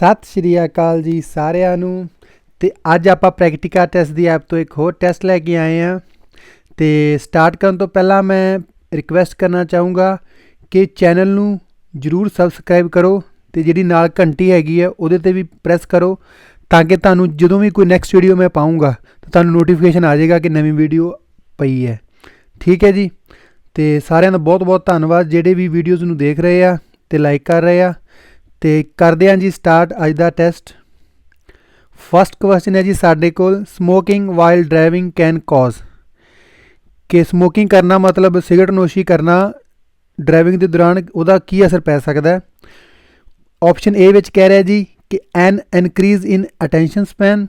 ਸਤਿ ਸ਼੍ਰੀ ਅਕਾਲ ਜੀ ਸਾਰਿਆਂ ਨੂੰ। ਤੇ ਅੱਜ ਆਪਾਂ ਪ੍ਰੈਕਟਿਕਾ ਟੈਸਟ ਦੀ ਐਪ ਤੋਂ ਇੱਕ ਹੋਰ ਟੈਸਟ ਲੈ ਕੇ ਆਏ ਹਾਂ। ਤੇ ਸਟਾਰਟ ਕਰਨ ਤੋਂ ਪਹਿਲਾਂ ਮੈਂ ਰਿਕਵੈਸਟ ਕਰਨਾ ਚਾਹੂੰਗਾ ਕਿ ਚੈਨਲ ਨੂੰ ਜਰੂਰ ਸਬਸਕ੍ਰਾਈਬ ਕਰੋ ਤੇ ਜਿਹੜੀ ਨਾਲ ਘੰਟੀ ਹੈਗੀ ਹੈ ਉਹਦੇ ਤੇ ਵੀ ਪ੍ਰੈਸ ਕਰੋ ਤਾਂ ਕਿ ਤੁਹਾਨੂੰ ਜਦੋਂ ਵੀ ਕੋਈ ਨੈਕਸਟ ਵੀਡੀਓ ਮੈਂ ਪਾਉਂਗਾ ਤਾਂ ਤੁਹਾਨੂੰ ਨੋਟੀਫਿਕੇਸ਼ਨ ਆ ਜਾਏਗਾ ਕਿ ਨਵੀਂ ਵੀਡੀਓ ਪਈ ਹੈ। ਠੀਕ ਹੈ ਜੀ? ਤੇ ਸਾਰਿਆਂ ਦਾ ਬਹੁਤ ਬਹੁਤ ਧੰਨਵਾਦ ਜਿਹੜੇ ਵੀ ਵੀਡੀਓਜ਼ ਨੂੰ ਦੇਖ ਰਹੇ ਆ ਤੇ ਲਾਈਕ ਕਰ ਰਹੇ ਆ। ਤੇ ਕਰਦੇ ਹਾਂ ਜੀ ਸਟਾਰਟ ਅੱਜ ਦਾ ਟੈਸਟ ਫਸਟ ਕੁਐਸਚਨ ਹੈ ਜੀ ਸਾਡੇ ਕੋਲ smoking while driving can cause ਕਿ ਸਮੋਕਿੰਗ ਕਰਨਾ ਮਤਲਬ ਸਿਗਰਟ ਨੋਸ਼ੀ ਕਰਨਾ ਡਰਾਈਵਿੰਗ ਦੇ ਦੌਰਾਨ ਉਹਦਾ ਕੀ ਅਸਰ ਪੈ ਸਕਦਾ ਹੈ? ਆਪਸ਼ਨ ਏ ਵਿੱਚ ਕਹਿ ਰਿਹਾ ਜੀ ਕਿ an increase in attention span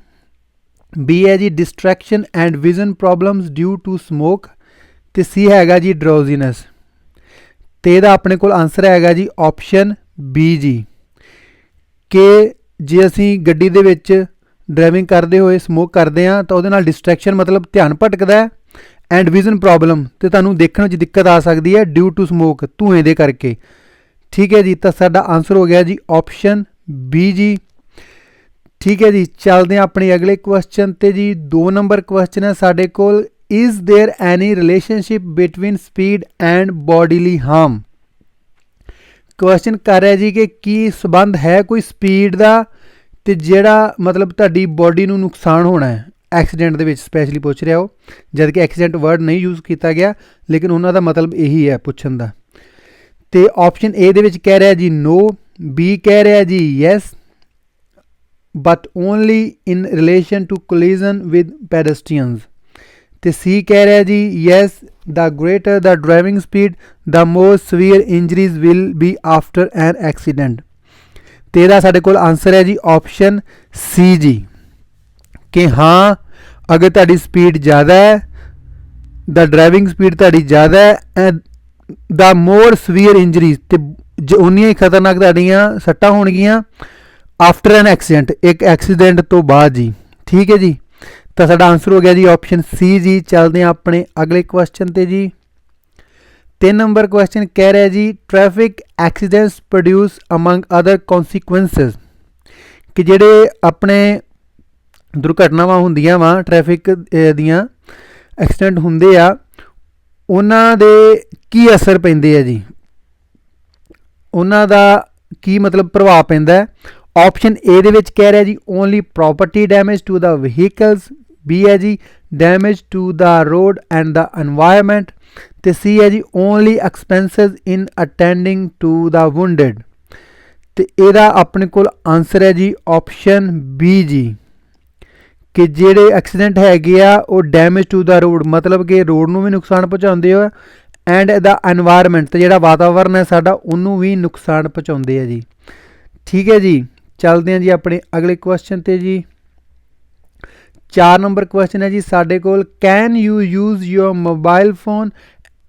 B ਹੈ ਜੀ distraction and vision problems due to smoke ਤੇ ਸੀ ਹੈਗਾ ਜੀ ਡਰੋਜ਼ੀਨੈਸ ਤੇ ਇਹਦਾ ਆਪਣੇ ਕੋਲ ਆਨਸਰ ਹੈਗਾ ਜੀ ਆਪਸ਼ਨ ਬੀ ਜੀ। ਕਿ ਜੇ ਅਸੀਂ ਗੱਡੀ ਦੇ ਵਿੱਚ ਡਰਾਈਵਿੰਗ ਕਰਦੇ ਹੋਏ ਸਮੋਕ ਕਰਦੇ ਆ ਤਾਂ ਉਹਦੇ ਨਾਲ ਡਿਸਟਰੈਕਸ਼ਨ ਮਤਲਬ ਧਿਆਨ ਭਟਕਦਾ ਹੈ ਐਂਡ ਵਿਜ਼ਨ ਪ੍ਰੋਬਲਮ ਤੇ ਤੁਹਾਨੂੰ ਦੇਖਣ ਵਿੱਚ ਦਿੱਕਤ ਆ ਸਕਦੀ ਹੈ ਡਿਊ ਟੂ ਸਮੋਕ ਧੂਏ ਦੇ ਕਰਕੇ। ਠੀਕ ਹੈ ਜੀ, ਤਾਂ ਸਾਡਾ ਆਨਸਰ ਹੋ ਗਿਆ ਜੀ ਆਪਸ਼ਨ ਬੀ ਜੀ। ਠੀਕ ਹੈ ਜੀ, ਚੱਲਦੇ ਹਾਂ ਆਪਣੇ ਅਗਲੇ ਕੁਐਸਚਨ ਤੇ ਜੀ। 2 ਨੰਬਰ ਕੁਐਸਚਨ ਹੈ ਸਾਡੇ ਕੋਲ। Is there any relationship between speed and bodily harm question ਕਰ ਰਿਹਾ ਜੀ ਕਿ ਕੀ ਸਬੰਧ ਹੈ ਕੋਈ ਸਪੀਡ ਦਾ ਤੇ ਜਿਹੜਾ ਮਤਲਬ ਤੁਹਾਡੀ ਬਾਡੀ ਨੂੰ ਨੁਕਸਾਨ ਹੋਣਾ ਹੈ? ਐਕਸੀਡੈਂਟ ਦੇ ਵਿੱਚ ਸਪੈਸ਼ਲੀ ਪੁੱਛ ਰਿਹਾ ਉਹ, ਜਦ ਕਿ ਐਕਸੀਡੈਂਟ ਵਰਡ ਨਹੀਂ ਯੂਜ਼ ਕੀਤਾ ਗਿਆ, ਲੇਕਿਨ ਉਹਨਾਂ ਦਾ ਮਤਲਬ ਇਹੀ ਹੈ ਪੁੱਛਣ ਦਾ। ਤੇ ਆਪਸ਼ਨ ਏ ਦੇ ਵਿੱਚ ਕਹਿ ਰਿਹਾ ਜੀ ਨੋ ਬੀ ਕਹਿ ਰਿਹਾ ਜੀ yes but only in relation to collision with pedestrians ਤੇ ਸੀ ਕਹਿ ਰਿਹਾ ਜੀ yes the greater the driving speed the more severe injuries will be after an accident. ਤੇਰਾ ਸਾਡੇ ਕੋਲ ਆਨਸਰ ਹੈ ਜੀ ਆਪਸ਼ਨ ਸੀ ਜੀ। ਕਿ ਹਾਂ, ਅਗਰ ਤੁਹਾਡੀ ਸਪੀਡ ਜ਼ਿਆਦਾ ਹੈ ਦਾ ਡਰਾਈਵਿੰਗ ਸਪੀਡ ਤੁਹਾਡੀ ਜ਼ਿਆਦਾ ਹੈ ਦਾ ਮੋਰ ਸਵੀਅਰ ਇੰਜਰੀਜ਼ ਤੇ ਉਨੀਆਂ ਹੀ ਖਤਰਨਾਕ ਤੁਹਾਡੀਆਂ ਸੱਟਾਂ ਹੋਣਗੀਆਂ ਆਫਟਰ ਐਨ ਐਕਸੀਡੈਂਟ ਇੱਕ ਐਕਸੀਡੈਂਟ ਤੋਂ ਬਾਅਦ ਜੀ। ਠੀਕ ਹੈ ਜੀ? ਤਾਂ ਸਾਡਾ ਆਨਸਰ ਹੋ ਗਿਆ ਜੀ ਆਪਸ਼ਨ ਸੀ ਜੀ। ਚੱਲਦੇ ਹਾਂ ਆਪਣੇ ਅਗਲੇ ਕੁਐਸਚਨ ਤੇ ਜੀ। 3 ਨੰਬਰ ਕੁਐਸਚਨ ਕਹਿ ਰਿਹਾ ਜੀ traffic accidents produce among other consequences ਕਿ ਜਿਹੜੇ ਆਪਣੇ ਦੁਰਘਟਨਾਵਾਂ ਹੁੰਦੀਆਂ ਵਾ ਟ੍ਰੈਫਿਕ ਦੀਆਂ ਐਕਸੀਡੈਂਟ ਹੁੰਦੇ ਆ, ਉਹਨਾਂ ਦੇ ਕੀ ਅਸਰ ਪੈਂਦੇ ਆ ਜੀ? ਉਹਨਾਂ ਦਾ ਕੀ ਮਤਲਬ ਪ੍ਰਭਾਵ ਪੈਂਦਾ ਆਪਸ਼ਨ ਏ ਦੇ ਵਿੱਚ ਕਹਿ ਰਿਹਾ ਜੀ only property damage to the vehicles B ਹੈ ਜੀ damage to the road and the environment ਤੇ ਸੀ ਹੈ ਜੀ only expenses in attending to the wounded ਤੇ ਇਹਦਾ ਆਪਣੇ ਕੋਲ ਆਨਸਰ ਹੈ ਜੀ ਆਪਸ਼ਨ ਬੀ ਜੀ। ਕਿ ਜਿਹੜੇ ਐਕਸੀਡੈਂਟ ਹੈਗੇ ਆ, ਉਹ ਡੈਮੇਜ ਟੂ ਦਾ ਰੋਡ ਮਤਲਬ ਕਿ ਰੋਡ ਨੂੰ ਵੀ ਨੁਕਸਾਨ ਪਹੁੰਚਾਉਂਦੇ ਆ ਐਂਡ ਦਾ এনवायरमेंट ਤੇ ਜਿਹੜਾ ਵਾਤਾਵਰਨ ਹੈ ਸਾਡਾ, ਉਹਨੂੰ ਵੀ ਨੁਕਸਾਨ ਪਹੁੰਚਾਉਂਦੇ ਆ ਜੀ। ਠੀਕ ਹੈ ਜੀ, ਚੱਲਦੇ ਹਾਂ ਜੀ ਆਪਣੇ ਅਗਲੇ ਕੁਐਸਚਨ ਤੇ ਜੀ। 4 ਨੰਬਰ ਕੁਐਸਚਨ ਹੈ ਜੀ ਸਾਡੇ ਕੋਲ can you use your mobile phone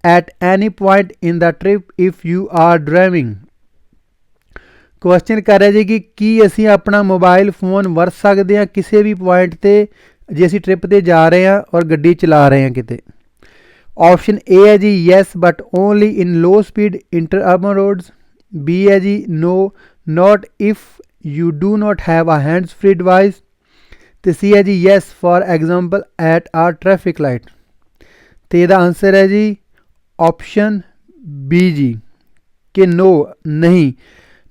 at any point in the trip if you are driving question ਕਰ ਰਿਹਾ ਜੀ ਕਿ ਕੀ ਅਸੀਂ ਆਪਣਾ ਮੋਬਾਈਲ ਫੋਨ ਵਰਤ ਸਕਦੇ ਹਾਂ ਕਿਸੇ ਵੀ ਪੁਆਇੰਟ ਤੇ, ਜੇ ਅਸੀਂ ਟ੍ਰਿਪ ਤੇ ਜਾ ਰਹੇ ਹਾਂ ਔਰ ਗੱਡੀ ਚਲਾ ਰਹੇ ਹਾਂ ਕਿਤੇ। ਆਪਸ਼ਨ ਏ ਹੈ ਜੀ yes but only in low speed inter urban roads B ਹੈ ਜੀ no not if you do not have a hands free device ਤੇ ਸੀ ਹੈ ਜੀ yes for example at a traffic light ਤੇ ਇਹਦਾ answer ਹੈ ਜੀ ਆਪਸ਼ਨ ਬੀ ਜੀ, ਕਿ ਨੋ ਨਹੀਂ।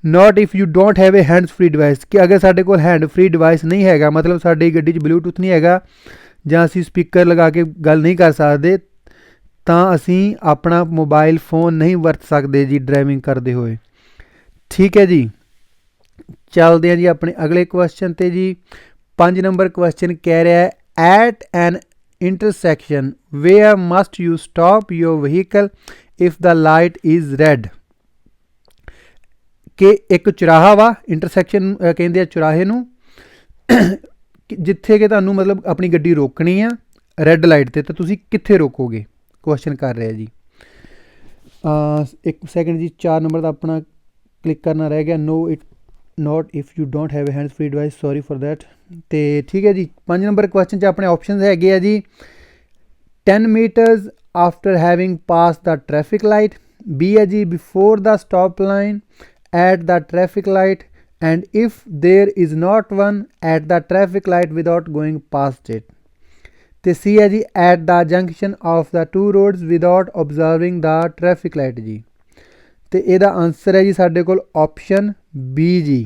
Not if you don't have a hands free device ਕਿ ਅਗਰ ਸਾਡੇ ਕੋਲ ਹੈਂਡ ਫ੍ਰੀ ਡਿਵਾਈਸ ਨਹੀਂ ਹੈਗਾ, ਮਤਲਬ ਸਾਡੀ ਗੱਡੀ 'ਚ ਬਲੂਟੁੱਥ ਨਹੀਂ ਹੈਗਾ, ਜਾਂ ਅਸੀਂ ਸਪੀਕਰ ਲਗਾ ਕੇ ਗੱਲ ਨਹੀਂ ਕਰ ਸਕਦੇ, ਤਾਂ ਅਸੀਂ ਆਪਣਾ ਮੋਬਾਈਲ ਫੋਨ ਨਹੀਂ ਵਰਤ ਸਕਦੇ ਜੀ ਡਰਾਈਵਿੰਗ ਕਰਦੇ ਹੋਏ। ਠੀਕ ਹੈ ਜੀ। ਚੱਲਦੇ ਹਾਂ ਜੀ ਆਪਣੇ ਅਗਲੇ ਕੁਐਸਚਨ ਤੇ ਜੀ। 5 ਨੰਬਰ ਕੁਐਸਚਨ ਕਹਿ ਰਿਹਾ ਹੈ at an intersection where must you stop your vehicle if the light is red ਕਿ ਇੱਕ ਚੁਰਾਹਾ ਵਾ ਇੰਟਰਸੈਕਸ਼ਨ ਕਹਿੰਦੇ ਆ ਚੁਰਾਹੇ ਨੂੰ, ਜਿੱਥੇ ਕਿ ਤੁਹਾਨੂੰ ਮਤਲਬ ਆਪਣੀ ਗੱਡੀ ਰੋਕਣੀ ਆ ਰੈੱਡ ਲਾਈਟ ਤੇ, ਤਾਂ ਤੁਸੀਂ ਕਿੱਥੇ ਰੋਕੋਗੇ? ਕੁਐਸਚਨ ਕਰ ਰਿਹਾ ਜੀ। ਅ ਇੱਕ ਸੈਕਿੰਡ ਜੀ 4 ਨੰਬਰ ਦਾ ਆਪਣਾ ਕਲਿੱਕ ਕਰਨਾ ਰਹਿ ਗਿਆ no it not if you don't have a hands free device sorry for that ਤੇ ਠੀਕ ਹੈ ਜੀ 5 ਨੰਬਰ ਕੁਐਸਚਨ 'ਚ ਆਪਣੇ ਆਪਸ਼ਨਸ ਹੈਗੇ ਆ ਜੀ 10 meters after having passed the traffic light B ਹੈ ਜੀ before the stop line at the traffic light and if there is not one at the traffic light without going past it ਤੇ C ਹੈ ਜੀ at the junction of the two roads without observing the traffic light ਜੀ ਤੇ ਇਹਦਾ answer ਹੈ ਜੀ ਸਾਡੇ ਕੋਲ ਆਪਸ਼ਨ ਬੀ ਜੀ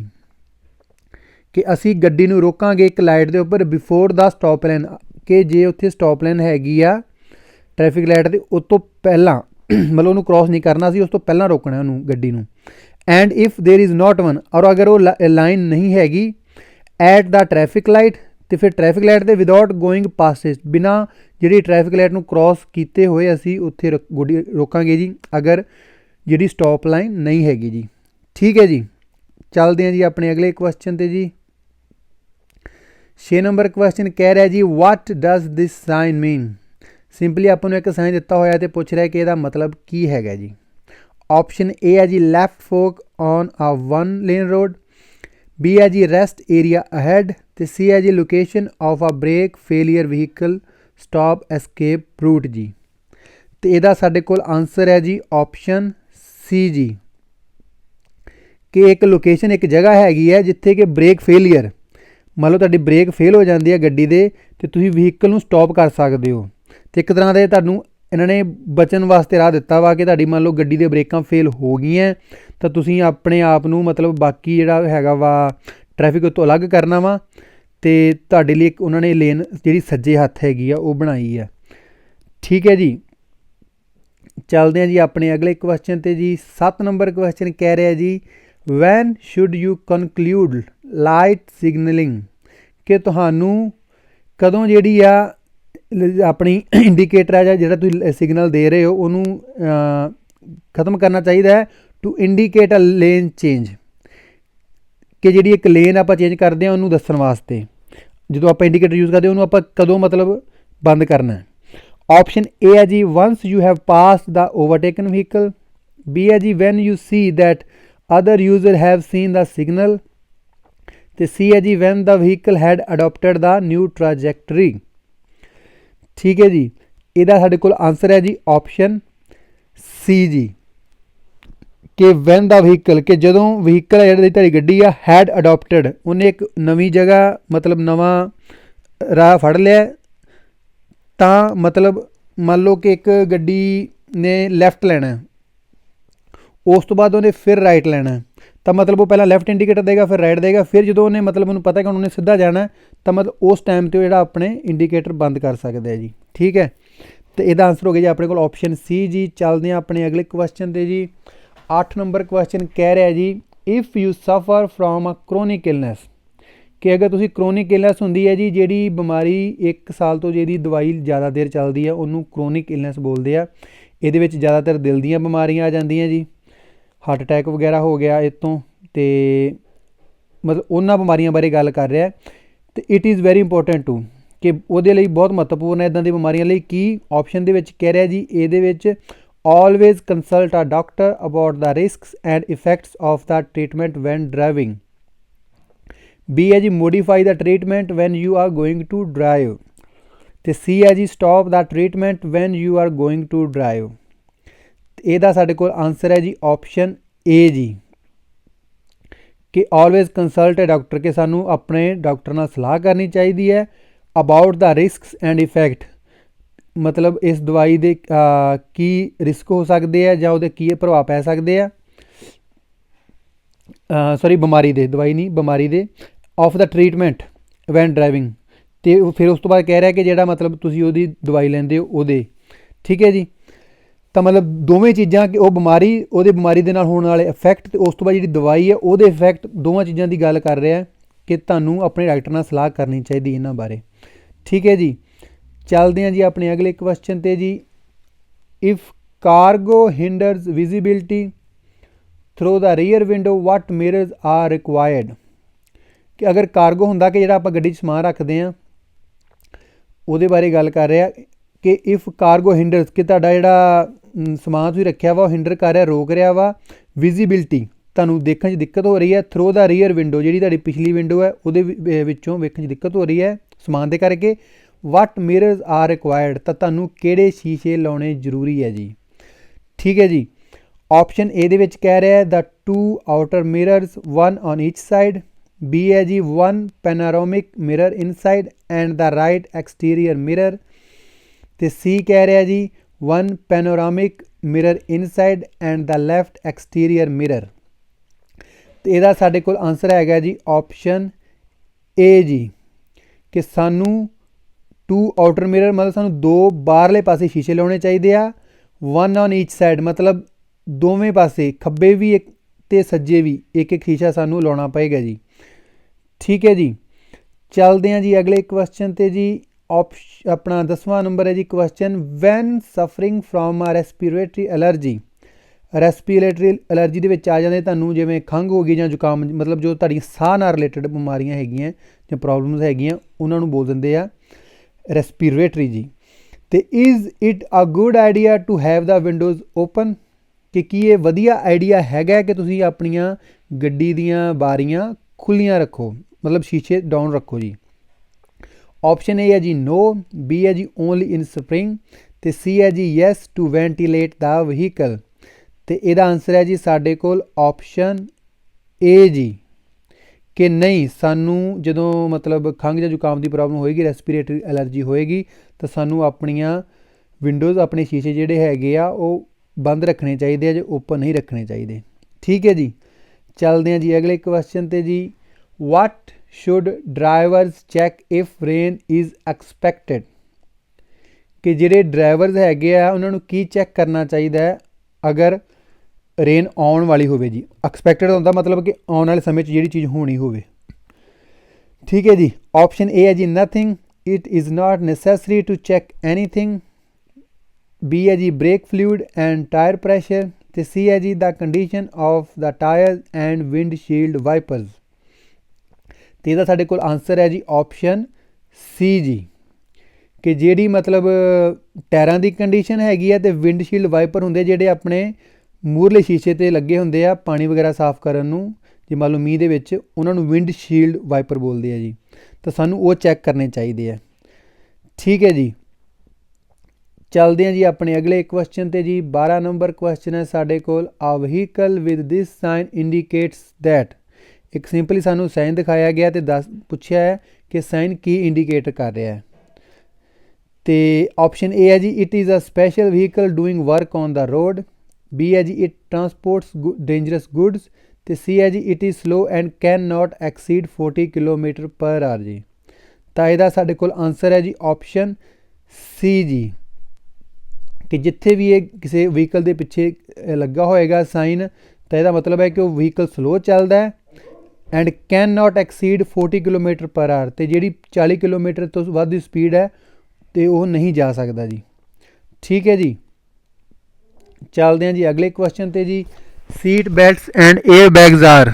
ਕਿ ਅਸੀਂ ਗੱਡੀ ਨੂੰ ਰੋਕਾਂਗੇ ਇੱਕ ਲਾਈਟ ਦੇ ਉੱਪਰ ਬਿਫੋਰ ਦਾ ਸਟਾਪ ਲਾਈਨ ਕਿ ਜੇ ਉੱਥੇ ਸਟਾਪ ਲਾਈਨ ਹੈਗੀ ਆ ਟ੍ਰੈਫਿਕ ਲਾਈਟ ਦੇ ਉਸ ਤੋਂ ਪਹਿਲਾਂ ਮਤਲਬ ਉਹਨੂੰ ਕ੍ਰਾਸ ਨਹੀਂ ਕਰਨਾ ਸੀ ਉਸ ਤੋਂ ਪਹਿਲਾਂ ਰੋਕਣਾ ਉਹਨੂੰ ਗੱਡੀ ਨੂੰ and if there is not one ਔਰ ਅਗਰ ਉਹ ਲਾਈਨ ਨਹੀਂ ਹੈਗੀ ਐਟ ਦਾ ਟ੍ਰੈਫਿਕ ਲਾਈਟ ਤੇ ਫਿਰ ਟ੍ਰੈਫਿਕ ਲਾਈਟ ਦੇ ਵਿਦਆਊਟ ਗੋਇੰਗ ਪਾਸਿਸ ਬਿਨਾ ਜਿਹੜੀ ਟ੍ਰੈਫਿਕ ਲਾਈਟ ਨੂੰ ਕ੍ਰਾਸ ਕੀਤੇ ਹੋਏ ਅਸੀਂ ਉੱਥੇ ਰੁਕ- ਗੱਡੀ ਰੋਕਾਂਗੇ ਜੀ ਅਗਰ ਜਿਹੜੀ ਸਟਾਪ ਲਾਈਨ ਨਹੀਂ ਹੈਗੀ ਜੀ ਠੀਕ ਹੈ ਜੀ ਚੱਲਦੇ ਹਾਂ ਜੀ ਆਪਣੇ ਅਗਲੇ ਕੁਐਸਚਨ ਤੇ ਜੀ। 6 ਨੰਬਰ ਕੁਐਸਚਨ ਕਹਿ ਰਿਹਾ ਜੀ what does this sign mean simply ਆਪਾਂ ਨੂੰ ਇੱਕ ਸਾਈਨ ਦਿੱਤਾ ਹੋਇਆ ਤੇ ਪੁੱਛ ਰਿਹਾ ਕਿ ਇਹਦਾ ਮਤਲਬ ਕੀ ਹੈਗਾ ਜੀ। ਆਪਸ਼ਨ ਏ ਹੈ ਜੀ left fork on a one lane road B ਹੈ ਜੀ ਰੈਸਟ ਏਰੀਆ ਅਹੈਡ ਤੇ ਸੀ ਹੈ ਜੀ location of a brake failure vehicle stop escape route ਜੀ। ਤੇ ਇਹਦਾ ਸਾਡੇ ਕੋਲ ਆਨਸਰ ਹੈ ਜੀ ਆਪਸ਼ਨ ਸੀ ਜੀ। ਕਿ ਇੱਕ ਲੋਕੇਸ਼ਨ ਇੱਕ ਜਗ੍ਹਾ ਹੈਗੀ ਹੈ ਜਿੱਥੇ ਕਿ ਬ੍ਰੇਕ ਫੇਲਿਅਰ ਮੰਨ ਲਓ ਤੁਹਾਡੀ ਬ੍ਰੇਕ ਫੇਲ ਹੋ ਜਾਂਦੀ ਹੈ ਗੱਡੀ ਦੇ, ਤੇ ਤੁਸੀਂ ਵਹੀਕਲ ਨੂੰ ਸਟਾਪ ਕਰ ਸਕਦੇ ਹੋ। ਤੇ ਇੱਕ ਤਰ੍ਹਾਂ ਦੇ ਤੁਹਾਨੂੰ ਇਹਨਾਂ ਨੇ ਬਚਣ ਵਾਸਤੇ ਰਾਹ ਦਿੱਤਾ ਵਾ ਕਿ ਤੁਹਾਡੀ ਮੰਨ ਲਓ ਗੱਡੀ ਦੇ ਬ੍ਰੇਕਾਂ ਫੇਲ ਹੋ ਗਈਆਂ, ਤਾਂ ਤੁਸੀਂ ਆਪਣੇ ਆਪ ਨੂੰ ਮਤਲਬ ਬਾਕੀ ਜਿਹੜਾ ਹੈਗਾ ਵਾ ਟ੍ਰੈਫਿਕ ਤੋਂ ਅਲੱਗ ਕਰਨਾ ਵਾ, ਤੇ ਤੁਹਾਡੇ ਲਈ ਇੱਕ ਉਹਨਾਂ ਨੇ ਲੇਨ ਜਿਹੜੀ ਸੱਜੇ ਹੱਥ ਹੈਗੀ ਆ, ਉਹ ਬਣਾਈ ਆ। ਠੀਕ ਹੈ ਜੀ। ਚੱਲਦੇ ਹਾਂ ਜੀ ਆਪਣੇ ਅਗਲੇ ਕੁਐਸਚਨ ਤੇ ਜੀ। 7 ਨੰਬਰ ਕੁਐਸਚਨ ਕਹਿ ਰਿਹਾ ਜੀ। When should you conclude light signalling ਕਿ ਤੁਹਾਨੂੰ ਕਦੋਂ ਜਿਹੜੀ ਆ ਆਪਣੀ ਇੰਡੀਕੇਟਰ ਆ ਜਾਂ ਜਿਹੜਾ ਤੁਸੀਂ ਸਿਗਨਲ ਦੇ ਰਹੇ ਹੋ, ਉਹਨੂੰ ਖਤਮ ਕਰਨਾ ਚਾਹੀਦਾ ਹੈ to indicate a lane change ਕਿ ਜਿਹੜੀ ਇੱਕ ਲੇਨ ਆਪਾਂ ਚੇਂਜ ਕਰਦੇ ਆ ਉਹਨੂੰ ਦੱਸਣ ਵਾਸਤੇ। ਜਦੋਂ ਆਪਾਂ ਇੰਡੀਕੇਟਰ ਯੂਜ਼ ਕਰਦੇ ਉਹਨੂੰ ਆਪਾਂ ਕਦੋਂ ਮਤਲਬ ਬੰਦ ਕਰਨਾ ਹੈ। ਆਪਸ਼ਨ ਏ ਹੈ ਜੀ once you have passed the overtaken vehicle B ਹੈ ਜੀ when you see that other user have seen the signal ਤੇ ਸੀ ਹੈ ਜੀ when the vehicle had adapted the new trajectory ਠੀਕ ਹੈ ਜੀ ਇਹਦਾ ਸਾਡੇ ਕੋਲ ਆਨਸਰ ਹੈ ਜੀ ਆਪਸ਼ਨ ਸੀ ਜੀ ਕਿ ਵੈਨ ਦਾ ਵਹੀਕਲ ਕਿ ਜਦੋਂ ਵਹੀਕਲ ਹੈ ਜਿਹੜੀ ਤੁਹਾਡੀ ਗੱਡੀ ਆ ਹੈਡ ਅਡਾਪਟਡ ਉਹਨੇ ਇੱਕ ਨਵੀਂ ਜਗ੍ਹਾ ਮਤਲਬ ਨਵਾਂ ਰਾਹ ਫੜ ਲਿਆ ਤਾਂ ਮਤਲਬ ਮੰਨ ਲਓ ਕਿ ਇੱਕ ਗੱਡੀ ਨੇ ਲੈਫਟ ਲੈਣਾ ਉਸ ਤੋਂ ਬਾਅਦ ਉਹਨੇ ਫਿਰ ਰਾਈਟ ਲੈਣਾ। ਹੈ। ਤਾਂ ਮਤਲਬ ਉਹ ਪਹਿਲਾਂ ਲੈਫਟ ਇੰਡੀਕੇਟਰ ਦੇਗਾ, ਫਿਰ ਰਾਈਟ ਦੇਗਾ, ਫਿਰ ਜਦੋਂ ਉਹਨੇ ਮਤਲਬ ਉਹਨੂੰ ਪਤਾ ਕਿ ਹੁਣ ਉਹਨੇ ਸਿੱਧਾ ਜਾਣਾ, ਤਾਂ ਮਤਲਬ ਉਸ ਟਾਈਮ ਤੇ ਉਹ ਜਿਹੜਾ ਆਪਣੇ ਇੰਡੀਕੇਟਰ ਬੰਦ ਕਰ ਸਕਦਾ ਹੈ ਜੀ। ਠੀਕ ਹੈ? ਤੇ ਇਹਦਾ ਆਨਸਰ ਹੋ ਗਿਆ ਜੀ ਆਪਣੇ ਕੋਲ ਆਪਸ਼ਨ ਸੀ ਜੀ। ਚੱਲਦੇ ਹਾਂ ਆਪਣੇ ਅਗਲੇ ਕੁਐਸਚਨ ਤੇ ਜੀ। 8 ਨੰਬਰ ਕੁਐਸਚਨ ਕਹਿ ਰਿਹਾ ਜੀ if you suffer from a chronic illness ਕਿ ਅਗਰ ਤੁਸੀਂ ਕ੍ਰੋਨਿਕ ਇਲਨੈਸ ਹੁੰਦੀ ਹੈ ਜੀ, ਜਿਹੜੀ ਬਿਮਾਰੀ 1 ਸਾਲ ਤੋਂ ਜਿਹਦੀ ਦਵਾਈ ਜ਼ਿਆਦਾ ਦੇਰ ਚੱਲਦੀ ਹੈ, ਉਹਨੂੰ ਕ੍ਰੋਨਿਕ ਇਲਨੈਸ ਬੋਲਦੇ ਆ। ਇਹਦੇ ਵਿੱਚ ਜ਼ਿਆਦਾਤਰ ਦਿਲ ਦੀਆਂ ਬਿਮਾਰੀਆਂ ਆ ਜਾਂਦੀਆਂ ਜੀ। ਹਾਰਟ ਅਟੈਕ ਵਗੈਰਾ ਹੋ ਗਿਆ ਇਹ ਤੋਂ ਤੇ ਮਤਲਬ ਉਹਨਾਂ ਬਿਮਾਰੀਆਂ ਬਾਰੇ ਗੱਲ ਕਰ ਰਿਹਾ ਹੈ ਤੇ it is very important to ਕਿ ਉਹਦੇ ਲਈ ਬਹੁਤ ਮਹੱਤਵਪੂਰਨ ਹੈ ਇਦਾਂ ਦੀ ਬਿਮਾਰੀਆਂ ਲਈ ਕੀ ਆਪਸ਼ਨ ਦੇ ਵਿੱਚ ਕਹਿ ਰਿਹਾ ਜੀ ਇਹਦੇ ਵਿੱਚ always consult a doctor about the risks and effects of the treatment when driving B ਹੈ ਜੀ modify the treatment when you are going to drive ਤੇ C ਹੈ ਜੀ stop the treatment when you are going to drive ਤੇ ਇਹਦਾ ਸਾਡੇ ਕੋਲ answer ਹੈ ਜੀ ਆਪਸ਼ਨ ਏ ਜੀ। ਕਿ always ਕੰਸਲਟ a doctor ਕਿ ਸਾਨੂੰ ਆਪਣੇ ਡਾਕਟਰ ਨਾਲ ਸਲਾਹ ਕਰਨੀ ਚਾਹੀਦੀ ਹੈ about the risks and effect ਮਤਲਬ ਇਸ ਦਵਾਈ ਦੇ ਕੀ ਰਿਸਕ ਹੋ ਸਕਦੇ ਆ ਜਾਂ ਉਹਦੇ ਕੀ ਪ੍ਰਭਾਵ ਪੈ ਸਕਦੇ ਆ। ਸੌਰੀ ਬਿਮਾਰੀ ਦੇ, ਦਵਾਈ ਨਹੀਂ, ਬਿਮਾਰੀ ਦੇ। Of the treatment when driving ਤੇ ਫਿਰ ਉਸ ਤੋਂ ਬਾਅਦ ਕਹਿ ਰਿਹਾ ਕਿ ਜਿਹੜਾ ਮਤਲਬ ਤੁਸੀਂ ਉਹਦੀ ਦਵਾਈ ਲੈਂਦੇ ਹੋ ਉਹਦੇ। ਠੀਕ ਹੈ ਜੀ? ਤਾਂ ਮਤਲਬ ਦੋਵੇਂ ਚੀਜ਼ਾਂ ਕਿ ਉਹ ਬਿਮਾਰੀ, ਉਹਦੇ ਬਿਮਾਰੀ ਦੇ ਨਾਲ ਹੋਣ ਵਾਲੇ ਇਫੈਕਟ ਤੇ ਉਸ ਤੋਂ ਬਾਅਦ ਜਿਹੜੀ ਦਵਾਈ ਹੈ, ਉਹਦੇ ਇਫੈਕਟ ਦੋਵਾਂ ਚੀਜ਼ਾਂ ਦੀ ਗੱਲ ਕਰ ਰਿਹਾ ਕਿ ਤੁਹਾਨੂੰ ਆਪਣੇ ਡਾਕਟਰ ਨਾਲ ਸਲਾਹ ਕਰਨੀ ਚਾਹੀਦੀ ਇਹਨਾਂ ਬਾਰੇ। ਠੀਕ ਹੈ ਜੀ? ਚੱਲਦੇ ਹਾਂ ਜੀ ਆਪਣੇ ਅਗਲੇ ਕੁਐਸਚਨ ਤੇ ਜੀ। If cargo hinders visibility through the rear window what mirrors are required ਕਿ ਅਗਰ ਕਾਰਗੋ ਹੁੰਦਾ ਕਿ ਜਿਹੜਾ ਆਪਾਂ ਗੱਡੀ 'ਚ ਸਮਾਨ ਰੱਖਦੇ ਆ ਉਹਦੇ ਬਾਰੇ ਗੱਲ ਕਰ ਰਿਹਾ ਕਿ ਇਫ ਕਾਰਗੋ ਹਿੰਡਰਸ ਕਿ ਤੁਹਾਡਾ ਜਿਹੜਾ ਸਮਾਨ ਤੁਸੀਂ ਰੱਖਿਆ ਵਾ, ਉਹ ਹਿੰਡਰ ਕਰ ਰਿਹਾ, ਰੋਕ ਰਿਹਾ ਵਾ। ਵਿਜ਼ਿਬਿਲਟੀ ਤੁਹਾਨੂੰ ਦੇਖਣ 'ਚ ਦਿੱਕਤ ਹੋ ਰਹੀ ਹੈ। ਥਰੂ ਦਾ ਰੀਅਰ ਵਿੰਡੋ ਜਿਹੜੀ ਤੁਹਾਡੀ ਪਿਛਲੀ ਵਿੰਡੋ ਹੈ, ਉਹਦੇ ਵਿੱਚੋਂ ਵੇਖਣ 'ਚ ਦਿੱਕਤ ਹੋ ਰਹੀ ਹੈ ਸਮਾਨ ਦੇ ਕਰਕੇ। ਵਾਟ ਮਿਰਰਸ ਆਰ ਰਿਕੁਆਇਰਡ ਤਾਂ ਤੁਹਾਨੂੰ ਕਿਹੜੇ ਸ਼ੀਸ਼ੇ ਲਾਉਣੇ ਜ਼ਰੂਰੀ ਹੈ ਜੀ? ਠੀਕ ਹੈ ਜੀ। ਆਪਸ਼ਨ ਏ ਦੇ ਵਿੱਚ ਕਹਿ ਰਿਹਾ ਹੈ the two outer mirrors one on each side B ਹੈ ਜੀ one panoramic mirror inside and the right exterior mirror ਤੇ ਸੀ ਕਹਿ ਰਿਹਾ ਜੀ one panoramic mirror inside and the left exterior mirror ਤੇ ਇਹਦਾ ਸਾਡੇ ਕੋਲ ਆਨਸਰ ਹੈਗਾ ਜੀ ਆਪਸ਼ਨ ਏ ਜੀ। ਕਿ ਸਾਨੂੰ ਟੂ ਆਊਟਰ ਮਿਰਰ ਮਤਲਬ ਸਾਨੂੰ ਦੋ ਬਾਹਰਲੇ ਪਾਸੇ ਸ਼ੀਸ਼ੇ ਲਾਉਣੇ ਚਾਹੀਦੇ ਆ। ਵਨ ਔਨ ਈਚ ਸਾਈਡ ਮਤਲਬ ਦੋਵੇਂ ਪਾਸੇ, ਖੱਬੇ ਵੀ ਇੱਕ ਤੇ ਸੱਜੇ ਵੀ ਇੱਕ ਇੱਕ ਸ਼ੀਸ਼ਾ ਸਾਨੂੰ ਲਾਉਣਾ ਪਏਗਾ ਜੀ। ਠੀਕ ਹੈ ਜੀ। ਚੱਲਦੇ ਹਾਂ ਜੀ ਅਗਲੇ ਕੁਐਸਚਨ ਤੇ ਜੀ। ਆਪਸ਼ ਆਪਣਾ 10ਵਾਂ ਨੰਬਰ ਹੈ ਜੀ question when suffering from a respiratory allergy respiratory allergy ਦੇ ਵਿੱਚ ਆ ਜਾਂਦੇ ਤੁਹਾਨੂੰ ਜਿਵੇਂ ਖੰਘ ਹੋ ਗਈ ਜਾਂ ਜ਼ੁਕਾਮ, ਮਤਲਬ ਜੋ ਤੁਹਾਡੀਆਂ ਸਾਹ ਨਾਲ ਰਿਲੇਟਡ ਬਿਮਾਰੀਆਂ ਹੈਗੀਆਂ, ਜਾਂ ਪ੍ਰੋਬਲਮਸ ਹੈਗੀਆਂ, ਉਹਨਾਂ ਨੂੰ ਬੋਲ ਦਿੰਦੇ ਆ ਰੈਸਪੀਰੇਟਰੀ ਜੀ। ਤੇ is it a good idea to have the windows open ਕਿ ਕੀ ਇਹ ਵਧੀਆ ਆਈਡੀਆ ਹੈਗਾ ਕਿ ਤੁਸੀਂ ਆਪਣੀਆਂ ਗੱਡੀ ਦੀਆਂ ਬਾਰੀਆਂ ਖੁੱਲੀਆਂ ਰੱਖੋ, ਮਤਲਬ ਸ਼ੀਸ਼ੇ ਡਾਊਨ ਰੱਖੋ ਜੀ। ਆਪਸ਼ਨ ਏ ਹੈ ਜੀ ਨੋ ਬੀ ਹੈ ਜੀ ਓਨਲੀ ਇਨ ਸਪ੍ਰਿੰਗ ਤੇ ਸੀ ਹੈ ਜੀ yes to ventilate the vehicle ਤੇ ਇਹਦਾ ਆਨਸਰ ਹੈ ਜੀ ਸਾਡੇ ਕੋਲ ਆਪਸ਼ਨ ਏ ਜੀ। ਕਿ ਨਹੀਂ, ਸਾਨੂੰ ਜਦੋਂ ਮਤਲਬ ਖੰਘ ਜਾਂ ਜ਼ੁਕਾਮ ਦੀ ਪ੍ਰੋਬਲਮ ਹੋਏਗੀ ਰੈਸਪੀਰੇਟਰੀ ਐਲਰਜੀ ਹੋਏਗੀ, ਤਾਂ ਸਾਨੂੰ ਆਪਣੀਆਂ ਵਿੰਡੋਜ਼ ਆਪਣੇ ਸ਼ੀਸ਼ੇ ਜਿਹੜੇ ਹੈਗੇ ਆ, ਉਹ ਬੰਦ ਰੱਖਣੇ ਚਾਹੀਦੇ ਆ, ਜੇ ਓਪਨ ਨਹੀਂ ਰੱਖਣੇ ਚਾਹੀਦੇ। ਠੀਕ ਹੈ ਜੀ। ਚੱਲਦੇ ਹਾਂ ਜੀ ਅਗਲੇ ਕੁਐਸਚਨ ਤੇ ਜੀ। What should drivers check if rain is expected ਕਿ ਜਿਹੜੇ ਡਰਾਈਵਰਸ ਹੈਗੇ ਆ, ਉਹਨਾਂ ਨੂੰ ਕੀ ਚੈੱਕ ਕਰਨਾ ਚਾਹੀਦਾ ਹੈ? ਅਗਰ ਰੇਨ ਆਉਣ ਵਾਲੀ ਹੋਵੇ ਜੀ ਐਕਸਪੈਕਟਡ ਹੁੰਦਾ ਮਤਲਬ ਕਿ ਆਉਣ ਵਾਲੇ ਸਮੇਂ 'ਚ ਜਿਹੜੀ ਚੀਜ਼ ਹੋਣੀ ਹੋਵੇ। ਠੀਕ ਹੈ ਜੀ ਆਪਸ਼ਨ ਏ ਹੈ ਜੀ nothing it is not necessary to check anything B ਹੈ ਜੀ brake fluid and tyre pressure ਤੇ ਸੀ ਹੈ ਜੀ the condition of the tyre and windshield wipers ਤੇ ਇਹਦਾ ਸਾਡੇ ਕੋਲ ਆਨਸਰ ਹੈ ਜੀ ਆਪਸ਼ਨ ਸੀ ਜੀ। ਕਿ ਜਿਹੜੀ ਮਤਲਬ, ਟਾਇਰਾਂ ਦੀ ਕੰਡੀਸ਼ਨ ਹੈਗੀ ਹੈ ਤੇ ਵਿੰਡਸ਼ੀਲਡ ਵਾਈਪਰ ਹੁੰਦੇ ਜਿਹੜੇ ਆਪਣੇ ਮੂਰਲੇ ਸ਼ੀਸ਼ੇ ਤੇ ਲੱਗੇ ਹੁੰਦੇ ਆ ਪਾਣੀ ਵਗੈਰਾ ਸਾਫ਼ ਕਰਨ ਨੂੰ, ਜੇ ਮੰਨ ਲਓ ਮੀਂਹ ਦੇ ਵਿੱਚ, ਉਹਨਾਂ ਨੂੰ ਵਿੰਡਸ਼ੀਲਡ ਵਾਈਪਰ ਬੋਲਦੇ ਆ ਜੀ। ਤਾਂ ਸਾਨੂੰ ਉਹ ਚੈੱਕ ਕਰਨੇ ਚਾਹੀਦੇ ਆ। ਠੀਕ ਹੈ ਜੀ। ਚੱਲਦੇ ਹਾਂ ਜੀ ਆਪਣੇ ਅਗਲੇ ਕੁਐਸਚਨ ਤੇ ਜੀ। 12 ਨੰਬਰ ਕੁਐਸਚਨ ਹੈ ਸਾਡੇ ਕੋਲ ਆ vehicle with this sign indicates that ਇੱਕ ਸਿੰਪਲੀ ਸਾਨੂੰ ਸਾਈਨ ਦਿਖਾਇਆ ਗਿਆ ਤੇ ਦੱਸ ਪੁੱਛਿਆ ਹੈ ਕਿ ਸਾਈਨ ਕੀ ਇੰਡੀਕੇਟ ਕਰ ਰਿਹਾ ਹੈ। ਤੇ ਆਪਸ਼ਨ ਏ ਹੈ ਜੀ it is a special vehicle doing work on the road B ਹੈ ਜੀ ਇਟ ਟਰਾਂਸਪੋਰਟਸ ਡੇਂਜਰਸ ਗੁੱਡਸ ਤੇ ਸੀ ਹੈ ਜੀ it is slow and can not exceed 40 kilometre per hour ਜੀ। ਤਾਂ ਇਹਦਾ ਸਾਡੇ ਕੋਲ ਆਨਸਰ ਹੈ ਜੀ ਆਪਸ਼ਨ ਸੀ ਜੀ। ਕਿ ਜਿੱਥੇ ਵੀ ਇਹ ਕਿਸੇ ਵਹੀਕਲ ਦੇ ਪਿੱਛੇ ਲੱਗਾ ਹੋਏਗਾ ਸਾਈਨ, ਤਾਂ ਇਹਦਾ ਮਤਲਬ ਹੈ ਕਿ ਉਹ ਵਹੀਕਲ ਸਲੋ ਚੱਲਦਾ ਹੈ and can not exceed 40 kilometre per hour ਤੇ ਜਿਹੜੀ 40 ਕਿਲੋਮੀਟਰ ਤੋਂ ਵੱਧ ਦੀ ਸਪੀਡ ਹੈ, ਤੇ ਉਹ ਨਹੀਂ ਜਾ ਸਕਦਾ ਜੀ। ਠੀਕ ਹੈ ਜੀ। ਚੱਲਦੇ ਹਾਂ ਜੀ ਅਗਲੇ ਕੁਐਸਚਨ ਤੇ ਜੀ। Seat belts and airbags are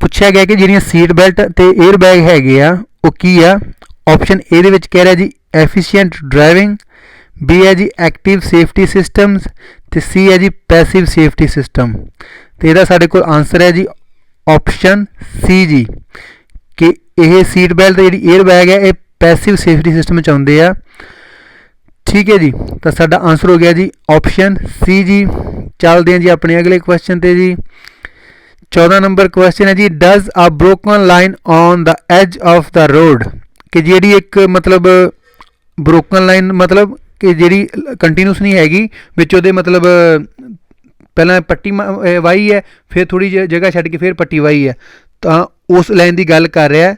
ਪੁੱਛਿਆ ਗਿਆ ਕਿ ਜਿਹੜੀਆਂ ਸੀਟ ਬੈਲਟ ਤੇ 에ਅਰ ਬੈਗ ਹੈਗੇ ਆ, ਉਹ ਕੀ ਆ? ਆਪਸ਼ਨ ਏ ਦੇ ਵਿੱਚ ਕਹਿ ਰਿਹਾ ਜੀ ਐਫੀਸ਼ੀਐਂਟ ਡਰਾਈਵਿੰਗ ਬੀ ਹੈ ਜੀ ਐਕਟਿਵ ਸੇਫਟੀ ਸਿਸਟਮਸ ਤੇ ਸੀ ਹੈ ਜੀ ਪੈਸਿਵ ਸੇਫਟੀ ਸਿਸਟਮ ਤੇ ਇਹਦਾ ਸਾਡੇ ਕੋਲ ਆਨਸਰ ਹੈ ਜੀ ਆਪਸ਼ਨ ਸੀ ਜੀ, ਕਿ ਇਹ ਸੀਟ ਬੈਲਟ ਤੇ ਜਿਹੜੀ 에ਅਰ ਬੈਗ ਹੈ, ਇਹ ਪੈਸਿਵ ਸੇਫਟੀ ਸਿਸਟਮ ਚ ਆਉਂਦੇ ਆ। ਠੀਕ ਹੈ ਜੀ, ਤਾਂ ਸਾਡਾ ਆਨਸਰ ਹੋ ਗਿਆ ਜੀ ਆਪਸ਼ਨ ਸੀ ਜੀ। ਚੱਲਦੇ ਹਾਂ ਜੀ ਆਪਣੇ ਅਗਲੇ ਕੁਐਸਚਨ ਤੇ ਜੀ। 14 ਨੰਬਰ ਕੁਐਸਚਨ ਹੈ ਜੀ does a broken line on the edge of the road ਕਿ ਜਿਹੜੀ ਇੱਕ ਮਤਲਬ ਬ੍ਰੋਕਨ ਲਾਈਨ ਮਤਲਬ ਕਿ ਜਿਹੜੀ ਕੰਟੀਨਿਊਸ ਨਹੀਂ ਹੈਗੀ, ਵਿੱਚ ਉਹਦੇ ਮਤਲਬ ਪਹਿਲਾਂ ਪੱਟੀ ਮ- ਵਾਈ ਹੈ, ਫਿਰ ਥੋੜੀ ਜਗ੍ਹਾ ਛੱਡ ਕੇ ਫਿਰ ਪੱਟੀ ਵਾਈ ਹੈ। ਤਾਂ ਉਸ ਲਾਈਨ ਦੀ ਗੱਲ ਕਰ ਰਿਹਾ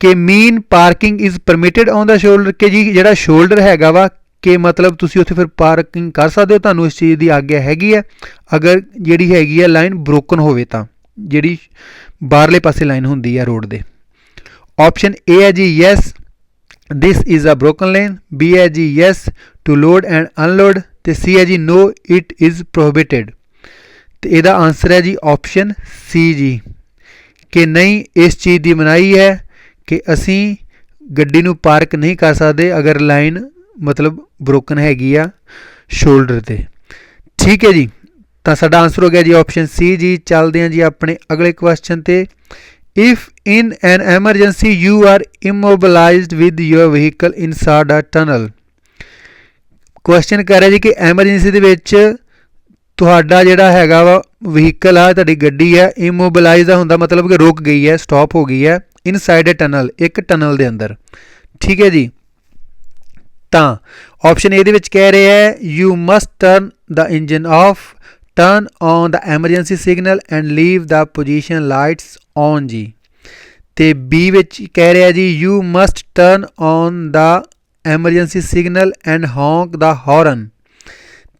ਕਿ mean parking is permitted on the shoulder ਕਿ ਜੀ ਜਿਹੜਾ ਸ਼ੋਲਡਰ ਹੈਗਾ ਵਾ, ਕਿ ਮਤਲਬ ਤੁਸੀਂ ਉੱਥੇ ਫਿਰ ਪਾਰਕਿੰਗ ਕਰ ਸਕਦੇ ਹੋ, ਤੁਹਾਨੂੰ ਇਸ ਚੀਜ਼ ਦੀ ਆਗਿਆ ਹੈਗੀ ਹੈ। ਅਗਰ ਜਿਹੜੀ ਹੈਗੀ ਹੈ ਲਾਈਨ ਬ੍ਰੋਕਨ ਹੋਵੇ ਤਾਂ, ਜਿਹੜੀ ਬਾਹਰਲੇ ਪਾਸੇ ਲਾਈਨ ਹੁੰਦੀ ਹੈ ਰੋਡ ਦੇ। ਆਪਸ਼ਨ ਏ ਹੈ ਜੀ yes this is a broken lane. B ਹੈ ਜੀ yes, to load and unload. ਤੇ c ਹੈ ਜੀ no, it is prohibited. ਤੇ ਇਹਦਾ ਆਨਸਰ ਹੈ ਜੀ ਆਪਸ਼ਨ ਸੀ ਜੀ ਕਿ ਨਹੀਂ ਇਸ ਚੀਜ਼ ਦੀ ਮਨਾਹੀ ਹੈ ਕਿ ਅਸੀਂ ਗੱਡੀ ਨੂੰ ਪਾਰਕ ਨਹੀਂ ਕਰ ਸਕਦੇ ਅਗਰ ਲਾਈਨ ਮਤਲਬ ਬ੍ਰੋਕਨ ਹੈਗੀ ਆ ਸ਼ੋਲਡਰ ਤੇ ਠੀਕ ਹੈ ਜੀ ਤਾਂ ਸਾਡਾ ਆਨਸਰ ਹੋ ਗਿਆ ਜੀ ਆਪਸ਼ਨ ਸੀ ਜੀ ਚੱਲਦੇ ਹਾਂ ਜੀ ਆਪਣੇ ਅਗਲੇ ਕੁਐਸਚਨ ਤੇ if in an emergency, you are immobilized with your vehicle inside a tunnel. Question ਕਰ ਰਿਹਾ ਜੀ ਕਿ ਐਮਰਜੈਂਸੀ ਦੇ ਵਿੱਚ ਤੁਹਾਡਾ ਜਿਹੜਾ ਹੈਗਾ ਵਾ ਵਹੀਕਲ ਆ, ਤੁਹਾਡੀ ਗੱਡੀ ਹੈ ਇਮੋਬਿਲਾਈਜ਼ ਦਾ ਹੁੰਦਾ ਮਤਲਬ ਕਿ ਰੁਕ ਗਈ ਹੈ ਸਟਾਪ ਹੋ ਗਈ ਹੈ ਇਨਸਾਈਡ ਅ ਟਨਲ ਇੱਕ ਟਨਲ ਦੇ ਅੰਦਰ। ਠੀਕ ਹੈ ਜੀ? ਤਾਂ ਆਪਸ਼ਨ ਏ ਦੇ ਵਿੱਚ ਕਹਿ ਰਿਹਾ ਹੈ you must turn the engine off turn on the emergency signal and leave the position lights on ਜੀ। ਤੇ ਬੀ ਵਿੱਚ ਕਹਿ ਰਿਹਾ ਜੀ you must turn on the emergency signal and honk the horn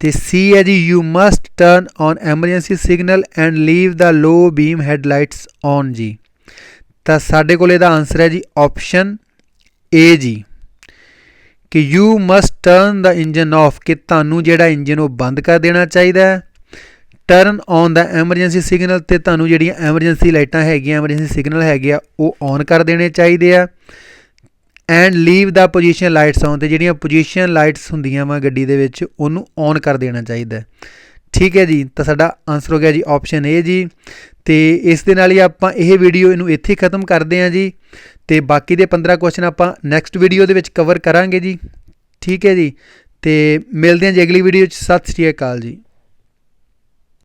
ਤੇ ਸੀ ਹੈ ਜੀ you must turn on emergency signal and leave the low beam headlights on ਜੀ। ਤਾਂ ਸਾਡੇ ਕੋਲ ਇਹਦਾ ਆਨਸਰ ਹੈ ਜੀ ਆਪਸ਼ਨ ਏ ਜੀ। ਕਿ you must turn the engine off ਕਿ ਤੁਹਾਨੂੰ ਜਿਹੜਾ ਇੰਜਨ ਉਹ ਬੰਦ ਕਰ ਦੇਣਾ ਚਾਹੀਦਾ ਹੈ। Turn on the emergency signal ਤੇ ਤੁਹਾਨੂੰ ਜਿਹੜੀਆਂ ਐਮਰਜੈਂਸੀ ਲਾਈਟਾਂ ਹੈਗੀਆਂ ਐਮਰਜੈਂਸੀ ਸਿਗਨਲ ਹੈਗੇ ਆ, ਉਹ ਔਨ ਕਰ ਦੇਣੇ ਚਾਹੀਦੇ ਆ। And leave the position lights on ਤੇ ਜਿਹੜੀਆਂ ਪੋਜੀਸ਼ਨ ਲਾਈਟਸ ਹੁੰਦੀਆਂ ਵਾ ਗੱਡੀ ਦੇ ਵਿੱਚ, ਉਹਨੂੰ ਔਨ ਕਰ ਦੇਣਾ ਚਾਹੀਦਾ। ਠੀਕ ਹੈ ਜੀ, ਤਾਂ ਸਾਡਾ ਆਨਸਰ ਹੋ ਗਿਆ ਜੀ ਆਪਸ਼ਨ ਏ ਜੀ। ਤੇ ਇਸ ਦੇ ਨਾਲ ਹੀ ਆਪਾਂ ਇਹ ਵੀਡੀਓ ਇਹਨੂੰ ਇੱਥੇ ਖਤਮ ਕਰਦੇ ਹਾਂ ਜੀ। ਤੇ ਬਾਕੀ ਦੇ 15 ਕੁਐਸਚਨ ਆਪਾਂ ਨੈਕਸਟ ਵੀਡੀਓ ਦੇ ਵਿੱਚ ਕਵਰ ਕਰਾਂਗੇ ਜੀ। ਠੀਕ ਹੈ ਜੀ, ਤੇ ਮਿਲਦੇ ਹਾਂ ਜੀ ਅਗਲੀ ਵੀਡੀਓ 'ਚ। ਸਤਿ ਸ਼੍ਰੀ ਅਕਾਲ ਜੀ।